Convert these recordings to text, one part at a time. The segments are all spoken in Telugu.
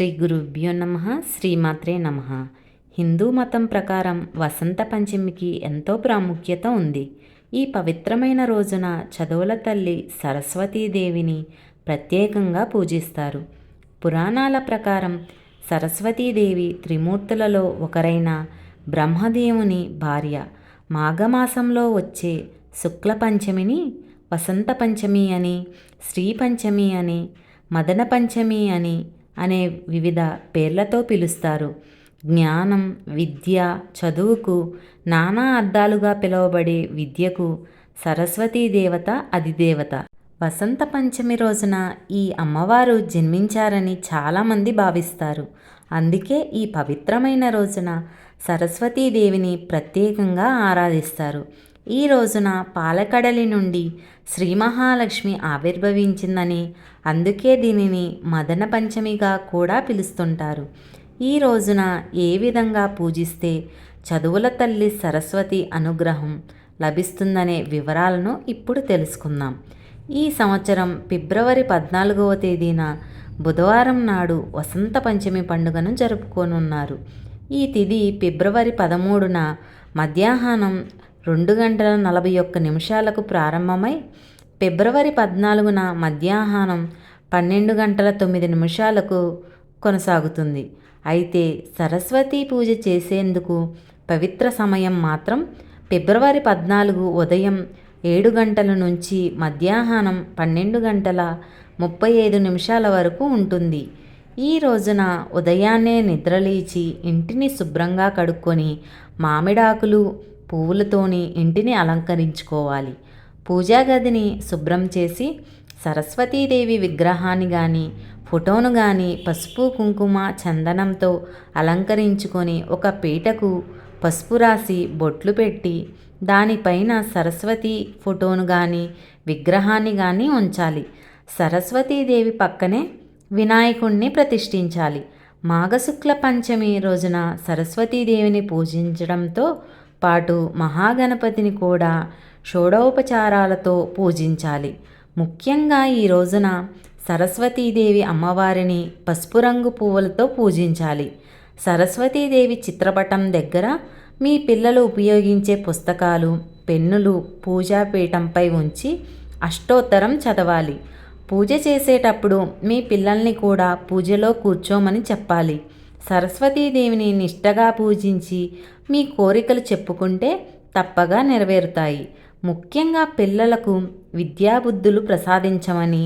శ్రీ గురుభ్యో నమ శ్రీమాత్రే నమ. హిందూ మతం ప్రకారం వసంత పంచమికి ఎంతో ప్రాముఖ్యత ఉంది. ఈ పవిత్రమైన రోజున చదువుల తల్లి సరస్వతీదేవిని ప్రత్యేకంగా పూజిస్తారు. పురాణాల ప్రకారం సరస్వతీదేవి త్రిమూర్తులలో ఒకరైన బ్రహ్మదేవుని భార్య మాఘమాసంలో వచ్చే శుక్ల పంచమిని వసంత పంచమి అని శ్రీ పంచమి అని మదన పంచమి అని అనే వివిధ పేర్లతో పిలుస్తారు. జ్ఞానం విద్య చదువుకు నానా అర్థాలుగా పిలువబడే విద్యకు సరస్వతీ దేవత అధిదేవత. వసంత పంచమి రోజున ఈ అమ్మవారు జన్మించారని చాలామంది భావిస్తారు. అందుకే ఈ పవిత్రమైన రోజున సరస్వతీదేవిని ప్రత్యేకంగా ఆరాధిస్తారు. ఈ రోజున పాలకడలి నుండి శ్రీ మహాలక్ష్మి ఆవిర్భవించిందని అందుకే దీనిని మదన పంచమిగా కూడా పిలుస్తుంటారు. ఈ రోజున ఏ విధంగా పూజిస్తే చదువుల తల్లి సరస్వతి అనుగ్రహం లభిస్తుందనే వివరాలను ఇప్పుడు తెలుసుకుందాం. ఈ సంవత్సరం ఫిబ్రవరి పద్నాలుగవ తేదీన బుధవారం నాడు వసంత పంచమి పండుగను జరుపుకోనున్నారు. ఈ తిథి ఫిబ్రవరి పదమూడున మధ్యాహ్నం రెండు గంటల నలభై ఒక్క నిమిషాలకు ప్రారంభమై ఫిబ్రవరి పద్నాలుగున మధ్యాహ్నం పన్నెండు గంటల తొమ్మిది నిమిషాలకు కొనసాగుతుంది. అయితే సరస్వతీ పూజ చేసేందుకు పవిత్ర సమయం మాత్రం ఫిబ్రవరి పద్నాలుగు ఉదయం ఏడు గంటల నుంచి మధ్యాహ్నం పన్నెండు గంటల ముప్పై ఐదు నిమిషాల వరకు ఉంటుంది. ఈ రోజున ఉదయాన్నే నిద్రలేచి ఇంటిని శుభ్రంగా కడుక్కొని మామిడాకులు పువ్వులతోని ఇంటిని అలంకరించుకోవాలి. పూజా గదిని శుభ్రం చేసి సరస్వతీదేవి విగ్రహాన్ని కానీ ఫోటోను కానీ పసుపు కుంకుమ చందనంతో అలంకరించుకొని ఒక పీటకు పసుపు రాసి బొట్లు పెట్టి దానిపైన సరస్వతి ఫోటోను కానీ విగ్రహాన్ని కానీ ఉంచాలి. సరస్వతీదేవి పక్కనే వినాయకుణ్ణి ప్రతిష్ఠించాలి. మాఘశుక్ల పంచమి రోజున సరస్వతీదేవిని పూజించడంతో పాటు మహాగణపతిని కూడా షోడోపచారాలతో పూజించాలి. ముఖ్యంగా ఈ రోజున సరస్వతీదేవి అమ్మవారిని పసుపు రంగు పువ్వులతో పూజించాలి. సరస్వతీదేవి చిత్రపటం దగ్గర మీ పిల్లలు ఉపయోగించే పుస్తకాలు పెన్నులు పూజాపీఠంపై ఉంచి అష్టోత్తరం చదవాలి. పూజ చేసేటప్పుడు మీ పిల్లల్ని కూడా పూజలో కూర్చోమని చెప్పాలి. సరస్వతీదేవిని నిష్టగా పూజించి మీ కోరికలు చెప్పుకుంటే తప్పగా నెరవేరుతాయి. ముఖ్యంగా పిల్లలకు విద్యాబుద్ధులు ప్రసాదించమని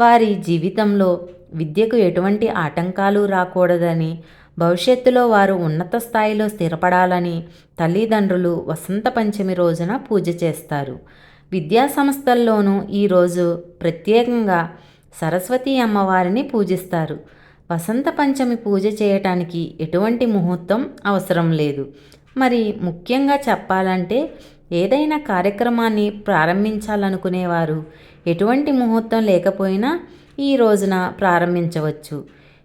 వారి జీవితంలో విద్యకు ఎటువంటి ఆటంకాలు రాకూడదని భవిష్యత్తులో వారు ఉన్నత స్థాయిలో స్థిరపడాలని తల్లిదండ్రులు వసంత పంచమి రోజున పూజ చేస్తారు. విద్యా సంస్థల్లోనూ ఈరోజు ప్రత్యేకంగా సరస్వతీ అమ్మవారిని పూజిస్తారు. వసంత పంచమి పూజ చేయటానికి ఎటువంటి ముహూర్తం అవసరం లేదు. మరి ముఖ్యంగా చెప్పాలంటే ఏదైనా కార్యక్రమాన్ని ప్రారంభించాలనుకునేవారు. ఎటువంటి ముహూర్తం లేకపోయినా ఈ రోజున ప్రారంభించవచ్చు.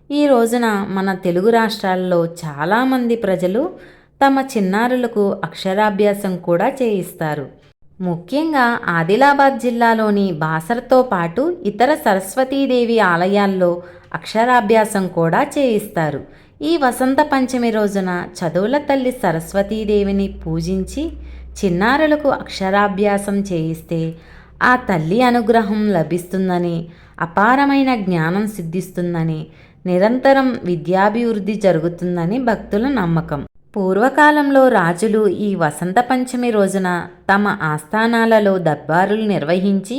ఈ రోజున మన తెలుగు రాష్ట్రాల్లో చాలామంది ప్రజలు తమ చిన్నారులకు అక్షరాభ్యాసం కూడా చేయిస్తారు. ముఖ్యంగా ఆదిలాబాద్ జిల్లాలోని బాసర్తో పాటు ఇతర సరస్వతీదేవి ఆలయాల్లో అక్షరాభ్యాసం కూడా చేయిస్తారు. ఈ వసంత పంచమి రోజున చదువుల తల్లి సరస్వతీదేవిని పూజించి చిన్నారులకు అక్షరాభ్యాసం చేయిస్తే ఆ తల్లి అనుగ్రహం లభిస్తుందని అపారమైన జ్ఞానం సిద్ధిస్తుందని నిరంతరం విద్యాభివృద్ధి జరుగుతుందని భక్తుల నమ్మకం. పూర్వకాలంలో రాజులు ఈ వసంత పంచమి రోజున తమ ఆస్థానాలలో దర్బారులు నిర్వహించి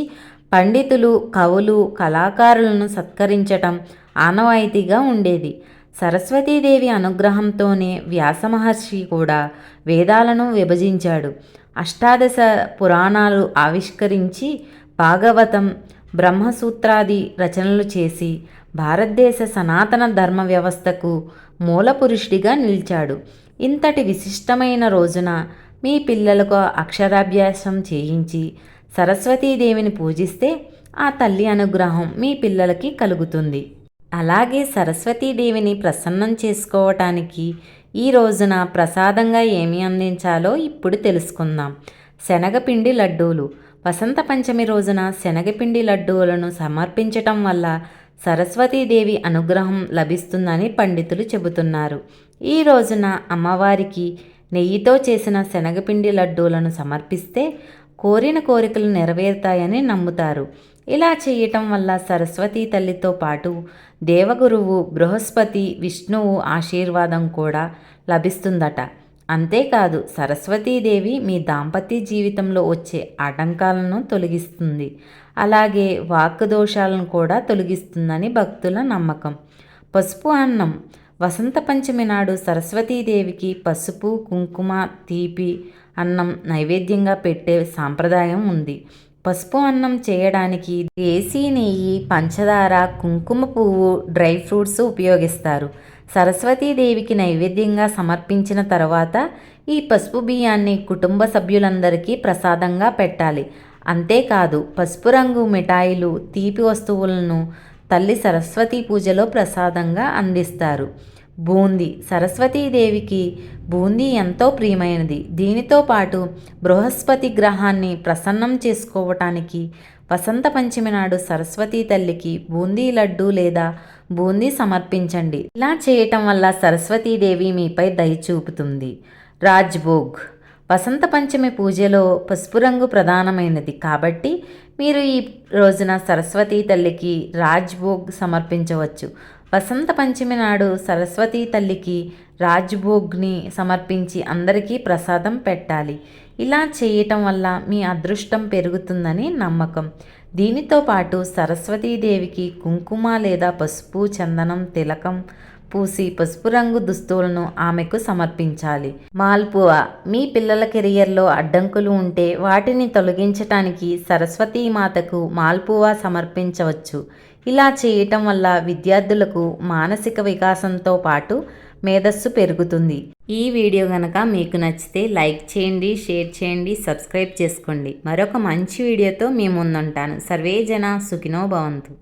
పండితులు కవులు కళాకారులను సత్కరించటం ఆనవాయితీగా ఉండేది. సరస్వతీదేవి అనుగ్రహంతోనే వ్యాస మహర్షి కూడా వేదాలను విభజించాడు. అష్టాదశ పురాణాలు ఆవిష్కరించి భాగవతం బ్రహ్మసూత్రాది రచనలు చేసి భారతదేశ సనాతన ధర్మ వ్యవస్థకు మూలపురుషుడిగా నిలిచాడు. ఇంతటి విశిష్టమైన రోజున మీ పిల్లలకు అక్షరాభ్యాసం చేయించి సరస్వతీదేవిని పూజిస్తే ఆ తల్లి అనుగ్రహం మీ పిల్లలకి కలుగుతుంది. అలాగే సరస్వతీదేవిని ప్రసన్నం చేసుకోవటానికి ఈ రోజున ప్రసాదంగా ఏమి అందించాలో ఇప్పుడు తెలుసుకుందాం. శనగపిండి లడ్డూలు. వసంత పంచమి రోజున శనగపిండి లడ్డూలను సమర్పించటం వల్ల సరస్వతీదేవి అనుగ్రహం లభిస్తుందని పండితులు చెబుతున్నారు. ఈ రోజున అమ్మవారికి నెయ్యితో చేసిన శనగపిండి లడ్డూలను సమర్పిస్తే కోరిన కోరికలు నెరవేరుతాయని నమ్ముతారు. ఇలా చేయటం వల్ల సరస్వతీ తల్లితో పాటు దేవగురువు బృహస్పతి విష్ణువు ఆశీర్వాదం కూడా లభిస్తుందట. అంతేకాదు సరస్వతీదేవి మీ దాంపత్య జీవితంలో వచ్చే ఆటంకాలను తొలగిస్తుంది. అలాగే వాక్ దోషాలను కూడా తొలగిస్తుందని భక్తుల నమ్మకం. పసుపు అన్నం. వసంత పంచమి నాడు సరస్వతీదేవికి పసుపు కుంకుమ తీపి అన్నం నైవేద్యంగా పెట్టే సాంప్రదాయం ఉంది. పసుపు అన్నం చేయడానికి దేశీ నెయ్యి పంచదార కుంకుమ పువ్వు డ్రై ఫ్రూట్స్ ఉపయోగిస్తారు. సరస్వతీదేవికి నైవేద్యంగా సమర్పించిన తర్వాత ఈ పసుపు బియ్యాన్ని కుటుంబ సభ్యులందరికీ ప్రసాదంగా పెట్టాలి. అంతేకాదు పసుపు రంగు మిఠాయిలు తీపి వస్తువులను తల్లి సరస్వతి పూజలో ప్రసాదంగా అందిస్తారు. బూందీ. సరస్వతీదేవికి బూందీ ఎంతో ప్రియమైనది. దీనితో పాటు బృహస్పతి గ్రహాన్ని ప్రసన్నం చేసుకోవటానికి వసంత పంచమి నాడు సరస్వతీ తల్లికి బూందీ లడ్డు లేదా బూందీ సమర్పించండి. ఇలా చేయటం వల్ల సరస్వతీదేవి మీపై దయ చూపుతుంది. రాజ్భోగ్. వసంత పంచమి పూజలో పసుపు రంగు ప్రధానమైనది. కాబట్టి మీరు ఈ రోజున సరస్వతీ తల్లికి రాజ్భోగ్ సమర్పించవచ్చు. వసంత పంచమి నాడు సరస్వతీ తల్లికి రాజ్భోగ్ని సమర్పించి అందరికీ ప్రసాదం పెట్టాలి. ఇలా చేయటం వల్ల మీ అదృష్టం పెరుగుతుందని నమ్మకం. దీనితో పాటు సరస్వతీదేవికి కుంకుమ లేదా పసుపు చందనం తిలకం పూసి పసుపు రంగు దుస్తువులను ఆమెకు సమర్పించాలి. మాల్పువ మీ పిల్లల కెరియర్లో అడ్డంకులు ఉంటే వాటిని తొలగించటానికి సరస్వతీమాతకు మాల్పువ సమర్పించవచ్చు. ఇలా చేయటం వల్ల విద్యార్థులకు మానసిక వికాసంతో పాటు మేధస్సు పెరుగుతుంది. ఈ వీడియో కనుక మీకు నచ్చితే లైక్ చేయండి షేర్ చేయండి సబ్స్క్రైబ్ చేసుకోండి. మరొక మంచి వీడియోతో మీ ముందుంటాను. సర్వే జన సుఖినో భవంతు.